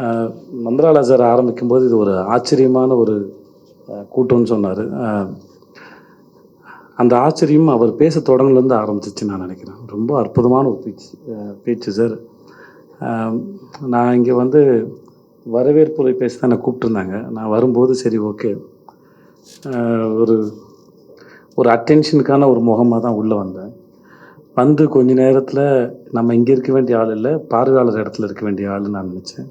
அஹ், மந்திராலா sir ஆரம்பிக்கும்போது இது ஒரு ஆச்சரியமான ஒரு கூட்டம்னு சொன்னார். அந்த ஆச்சரியம் அவர் பேச தொடங்குலேருந்து ஆரம்பிச்சிச்சு நான் நினைக்கிறேன். ரொம்ப அற்புதமான ஒரு பேச்சு பேச்சு சார். நான் இங்கே வந்து வரவேற்புரை பேச தான் என்னை கூப்பிட்டுருந்தாங்க. நான் வரும்போது சரி ஓகே. ஒரு ஒரு அட்டென்ஷனுக்கான ஒரு முகமாக தான் உள்ளே வந்தேன். வந்து கொஞ்ச நேரத்தில் நம்ம இங்கே இருக்க வேண்டிய ஆள் இல்லை பார்வையாளர் இடத்துல இருக்க வேண்டிய ஆள்னு நான் நினச்சேன்.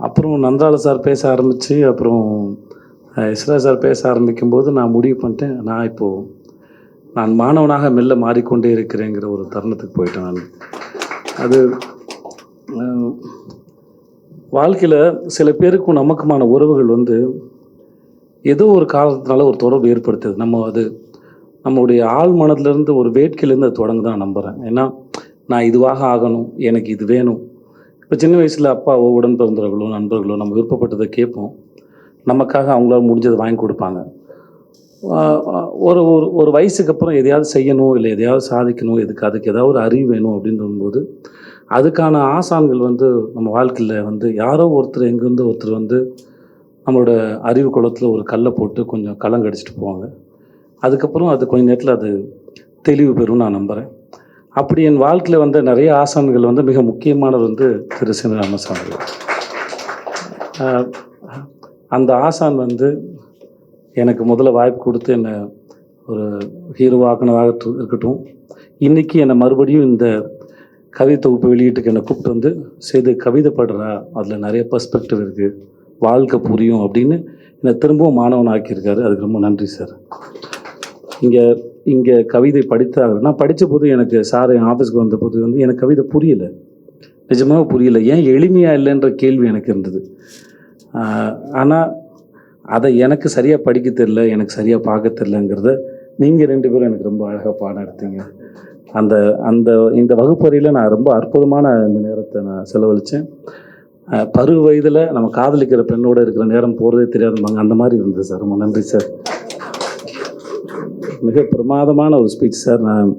அப்புறம் நந்தால சார் பேச ஆரம்பித்து அப்புறம் இஸ்ரா சார் பேச ஆரம்பிக்கும்போது நான் முடிவு பண்ணிட்டேன். நான் இப்போது நான் மாணவனாக மெல்ல மாறிக்கொண்டே இருக்கிறேங்கிற ஒரு தருணத்துக்கு போயிட்டேன் நான். அது வாழ்க்கையில் சில பேருக்கும் நமக்குமான உறவுகள் வந்து ஏதோ ஒரு காரணத்தினால ஒரு தொடர்பு ஏற்படுத்துது. நம்ம அது நம்மளுடைய ஆள் மனதிலேருந்து ஒரு வேட்கையிலேருந்து அது தொடங்குதான் நம்புகிறேன் ஏன்னா நான் இதுவாக ஆகணும் எனக்கு இது வேணும் இப்போ சின்ன வயசில் அப்பாவோ உடன் பிறந்தவர்களோ நண்பர்களோ நம்ம விருப்பப்பட்டதை கேட்போம். நமக்காக அவங்களால முடிஞ்சதை வாங்கி கொடுப்பாங்க. ஒரு ஒரு ஒரு வயசுக்கு அப்புறம் எதையாவது செய்யணும் இல்லை எதையாவது சாதிக்கணும் எதுக்கு அதுக்கு ஏதாவது ஒரு அறிவு வேணும் அப்படின்னு போது அதுக்கான ஆசான்கள் வந்து நம்ம வாழ்க்கையில் வந்து யாரோ ஒருத்தர் எங்கேருந்து ஒருத்தர் வந்து நம்மளோட அறிவு குளத்தில் ஒரு கல்லை போட்டு கொஞ்சம் கலங்கடிச்சிட்டு போவாங்க. அதுக்கப்புறம் அது கொஞ்ச நேரத்தில் அது தெளிவு பெறும் நான் நம்புகிறேன் அப்படி என் வாழ்க்கையில் வந்த நிறைய ஆசான்கள் வந்து மிக முக்கியமானவர் வந்து திரு சின ராமசாமி அந்த ஆசான் வந்து எனக்கு முதல்ல வாய்ப்பு கொடுத்து என்னை ஒரு ஹீரோவாக்குனதாக இருக்கட்டும். இன்றைக்கி என்னை மறுபடியும் இந்த கவிதை தொகுப்பு வெளியீட்டுக்கு என்னை கூப்பிட்டு வந்து செய்து கவிதை படுறா அதில் நிறைய பர்ஸ்பெக்டிவ் இருக்குது வாழ்க்கை புரியும் அப்படின்னு என்னை திரும்பவும் மாணவன் ஆக்கியிருக்காரு அதுக்கு ரொம்ப நன்றி சார் இங்கே இங்கே கவிதை படித்தாங்க நான் படித்த போது எனக்கு சார் என் ஆஃபீஸ்க்கு வந்த போது வந்து எனக்கு கவிதை புரியல. நிஜமாக புரியல. ஏன் எளிமையாக இல்லைன்ற கேள்வி எனக்கு இருந்தது. ஆனால் அதை எனக்கு சரியாக படிக்க தெரில எனக்கு சரியாக பார்க்க தெரிலங்கிறத நீங்கள் ரெண்டு பேரும் எனக்கு ரொம்ப அழகாக பாடம் எடுத்தீங்க. அந்த அந்த இந்த வகுப்பறையில் நான் ரொம்ப அற்புதமான இந்த நேரத்தை நான் செலவழித்தேன் பருவ வயதில் நம்ம காதலிக்கிற பெண்ணோடு இருக்கிற நேரம் போகிறதே தெரியாதும்பாங்க. அந்த மாதிரி இருந்தது சார் ரொம்ப நன்றி சார் மிக பிரமாதமான ஒரு ஸ்பீச் சார் நான்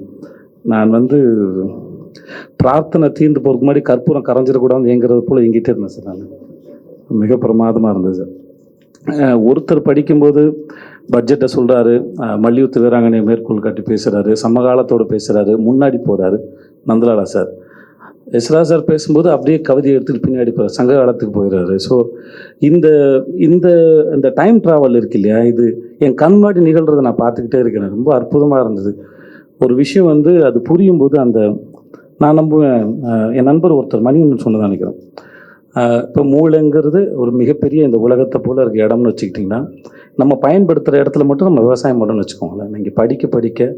நான் வந்து பிரார்த்தனை தீர்ந்து போகிறதுக்கு முன்னாடி கற்பூரம் கரைஞ்சிடக்கூடாது எங்கிறது போல் எங்கிட்டே இருந்தேன் சார் நான். மிக பிரமாதமாக இருந்தது சார் ஒருத்தர் படிக்கும்போது பட்ஜெட்டை சொல்கிறாரு மல்யுத்த வீராங்கனை மேற்கோள் காட்டி பேசுகிறாரு சமகாலத்தோடு பேசுகிறாரு முன்னாடி போகிறாரு நந்தலாலா சார் எஸ்ரா சார் பேசும்போது அப்படியே கவிதை எடுத்துட்டு பின்னாடி போகிறார் சங்க காலத்துக்கு போயிடுறாரு. ஸோ இந்த இந்த இந்த டைம் ட்ராவல் இருக்கு இல்லையா இது என் கண் முன்னாடி நிகழ்கிறத நான் பார்த்துக்கிட்டே இருக்கேன். ரொம்ப அற்புதமாக இருந்தது. ஒரு விஷயம் வந்து அது புரியும் போது அந்த நான் நம்புவேன் என் நண்பர் ஒருத்தர் மணிகண்டன் சொன்னதான் நினைக்கிறேன். இப்போ மூளைங்கிறது ஒரு மிகப்பெரிய இந்த உலகத்தை போல் இருக்க இடம்னு வச்சுக்கிட்டிங்கன்னா நம்ம பயன்படுத்துகிற இடத்துல மட்டும் நம்ம விவசாயம் மட்டும்னு வச்சுக்கோங்களேன். நீங்கள் படிக்க படிக்க